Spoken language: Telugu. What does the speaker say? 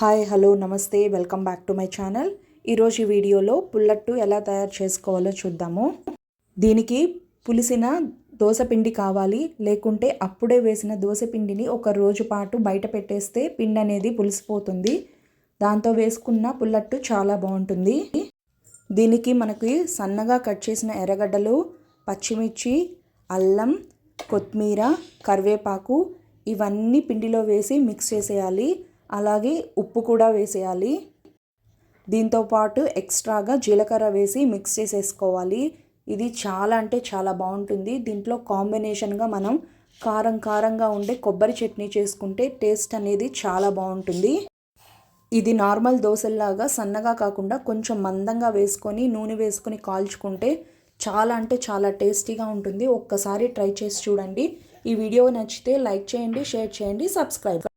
హాయ్ హలో నమస్తే welcome back to my channel. ఈరోజు ఈ వీడియోలో పుల్లట్టు ఎలా తయారు చేసుకోవాలో చూద్దాము. దీనికి పులిసిన దోశపిండి కావాలి. లేకుంటే అప్పుడే వేసిన దోశపిండిని ఒక రోజు పాటు బయట పెట్టేస్తే పిండి అనేది పులిసిపోతుంది. దాంతో వేసుకున్న పుల్లట్టు చాలా బాగుంటుంది. దీనికి మనకి సన్నగా కట్ చేసిన ఎర్రగడ్డలు పచ్చిమిర్చి అల్లం కొత్తిమీర కరివేపాకు ఇవన్నీ పిండిలో వేసి మిక్స్ చేసేయాలి. అలాగే ఉప్పు కూడా వేసేయాలి. దీంతో పాటు ఎక్స్ట్రాగా జీలకర్ర వేసి మిక్స్ చేసేసుకోవాలి. ఇది చాలా అంటే చాలా బాగుంటుంది. దీంట్లో కాంబినేషన్గా మనం కారం కారంగా ఉండే కొబ్బరి చట్నీ చేసుకుంటే టేస్ట్ అనేది చాలా బాగుంటుంది. ఇది నార్మల్ దోశల్లాగా సన్నగా కాకుండా కొంచెం మందంగా వేసుకొని నూనె వేసుకొని కాల్చుకుంటే చాలా అంటే చాలా టేస్టీగా ఉంటుంది. ఒక్కసారి ట్రై చేసి చూడండి. ఈ వీడియో నచ్చితే లైక్ చేయండి షేర్ చేయండి సబ్స్క్రైబ్